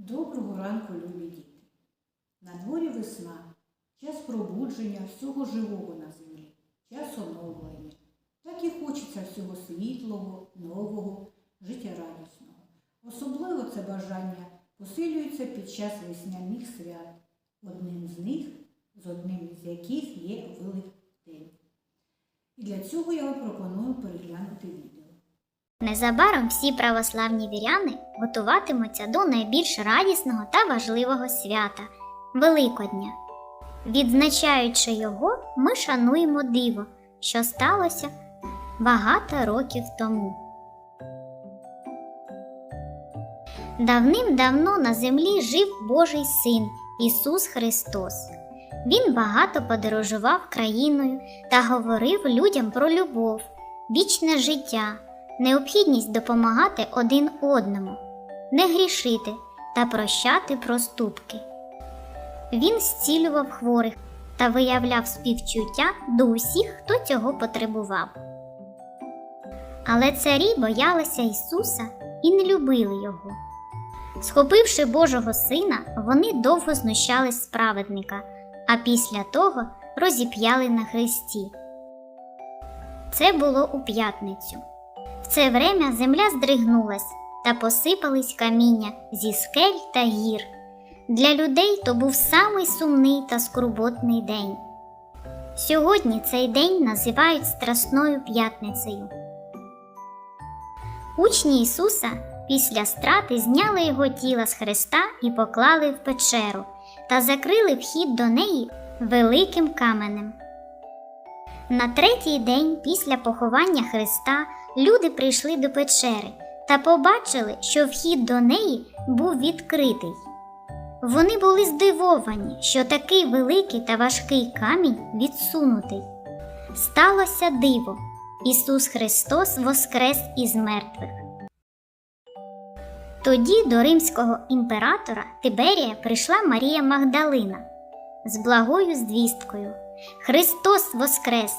Доброго ранку, любі діти! На дворі весна, час пробудження всього живого на землі, час оновлення. Так і хочеться всього світлого, нового, життєрадісного. Особливо це бажання посилюється під час весняних свят, одним з них, з одним з яких є Великдень. І для цього я вам пропоную переглянути відео. Незабаром всі православні віряни готуватимуться до найбільш радісного та важливого свята Великодня. Відзначаючи його, ми шануємо диво, що сталося багато років тому. Давним-давно на землі жив Божий син Ісус Христос. Він багато подорожував країною та говорив людям про любов, вічне життя необхідність допомагати один одному, не грішити та прощати проступки. Він зцілював хворих та виявляв співчуття до усіх, хто цього потребував. Але царі боялися Ісуса і не любили Його. Схопивши Божого сина, вони довго знущались праведника, а після того розіп'яли на хресті. Це було у п'ятницю. Це время земля здригнулась та посипались каміння зі скель та гір. Для людей то був самий сумний та скорботний день. Сьогодні цей день називають Страсною п'ятницею. Учні Ісуса після страти зняли його тіло з хреста і поклали в печеру та закрили вхід до неї великим каменем. На третій день після поховання Христа люди прийшли до печери та побачили, що вхід до неї був відкритий. Вони були здивовані, що такий великий та важкий камінь відсунутий. Сталося диво. Ісус Христос воскрес із мертвих. Тоді до римського імператора Тиберія прийшла Марія Магдалина з благою звісткою. Христос воскрес!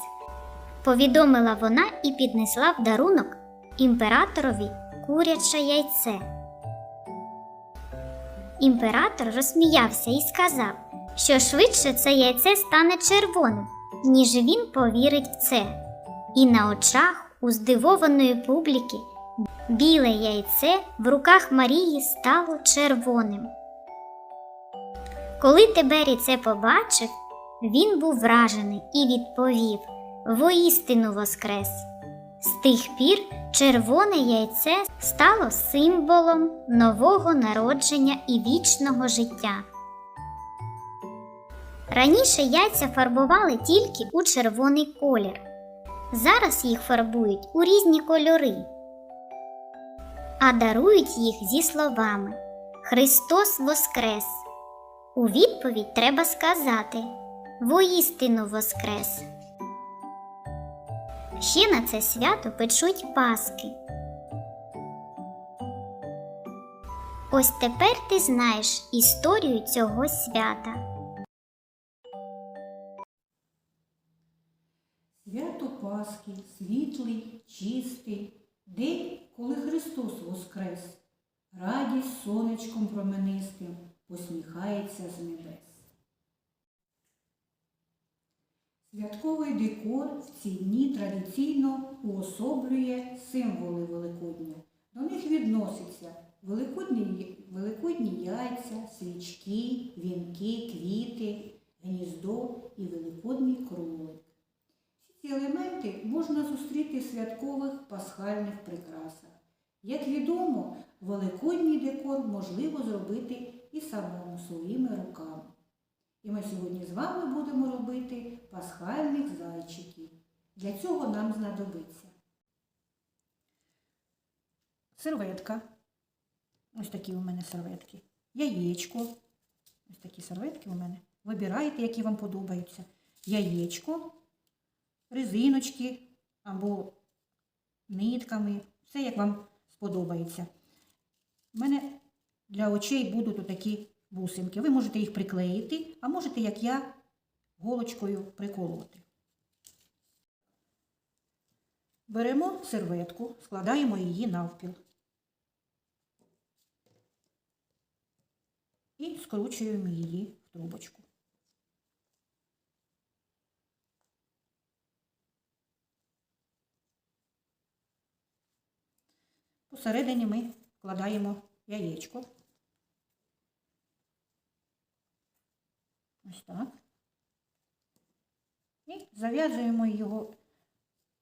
повідомила вона і піднесла в дарунок імператорові куряче яйце. Імператор розсміявся і сказав, що швидше це яйце стане червоним, ніж він повірить в це. І на очах у здивованої публіки біле яйце в руках Марії стало червоним. Коли Тиберій це побачив, він був вражений і відповів воістину воскрес. З тих пір червоне яйце стало символом нового народження і вічного життя. Раніше яйця фарбували тільки у червоний колір. Зараз їх фарбують у різні кольори, а дарують їх зі словами Христос Воскрес. У відповідь треба сказати Воістину Воскрес. Ще на це свято печуть паски. Ось тепер ти знаєш історію цього свята. Свято Пасхи, світлий, чистий, день, коли Христос воскрес, радість сонечком променистим посміхається з небес. Святковий декор в ці дні традиційно уособлює символи Великодня. До них відносяться великодні, великодні яйця, свічки, вінки, квіти, гніздо і великодній кролик. Всі ці елементи можна зустріти в святкових пасхальних прикрасах. Як відомо, великодній декор можливо зробити і самому своїми руками. І ми сьогодні з вами будемо робити пасхальних зайчиків. Для цього нам знадобиться серветка. Ось такі у мене серветки. Яєчко. Ось такі серветки у мене. Вибирайте, які вам подобаються. Яєчко, резиночки або нитками. Все, як вам сподобається. У мене для очей будуть отакі бусинки. Ви можете їх приклеїти, а можете, як я, голочкою приколоти. Беремо серветку, складаємо її навпіл. і скручуємо її в трубочку. Посередині ми вкладаємо яєчко. Ось так. І зав'язуємо його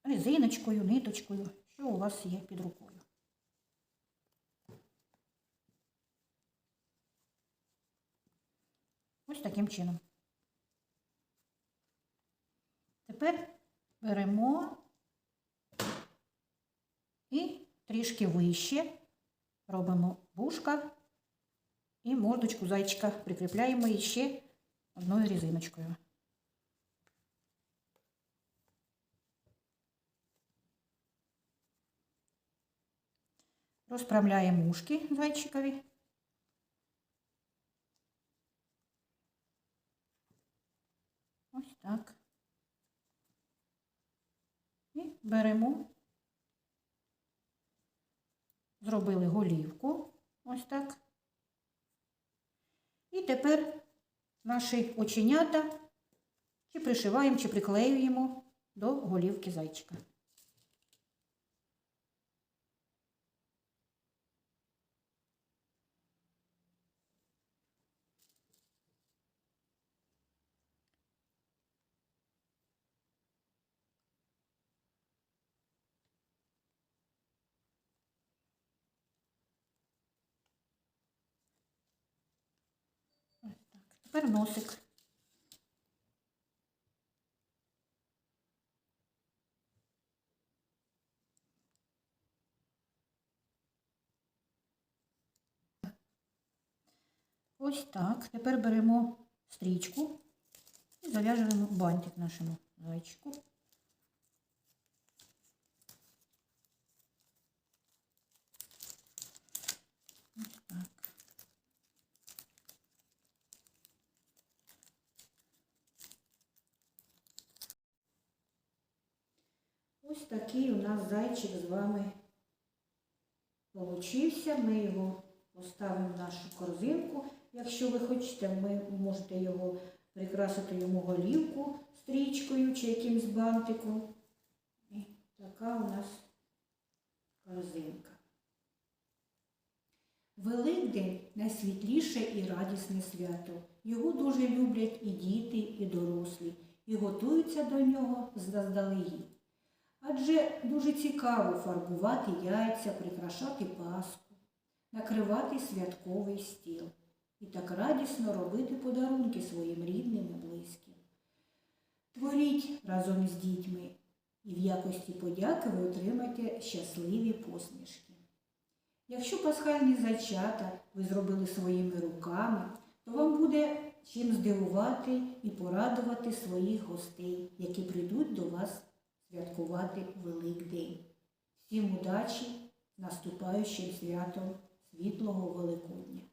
резиночкою, ниточкою, що у вас є під рукою. Ось таким чином. Тепер беремо і трішки вище робимо вушка і мордочку зайчика прикріпляємо її ще одною різиночкою. Розправляємо ушки зайчикові. Ось так. І беремо, зробили голівку, ось так. І тепер наші оченята чи пришиваємо, чи приклеюємо до голівки зайчика. Тепер носик. Ось так. Тепер беремо стрічку і зав'яжемо бантик нашому зайчику. Ось такий у нас зайчик з вами получився. Ми його поставимо в нашу корзинку. Якщо ви хочете, ми можете його прикрасити йому голівку стрічкою чи якимсь бантиком. І така у нас корзинка. Великдень найсвітліше і радісне свято. Його дуже люблять і діти, і дорослі, і готуються до нього заздалегідь. Адже дуже цікаво фарбувати яйця, прикрашати паску, накривати святковий стіл і так радісно робити подарунки своїм рідним і близьким. Творіть разом з дітьми, і в якості подяки ви отримаєте щасливі посмішки. Якщо пасхальні зайчата ви зробили своїми руками, то вам буде чим здивувати і порадувати своїх гостей, які прийдуть до вас святкувати Великдень. Всім удачі наступаючим святом Світлого Великодня!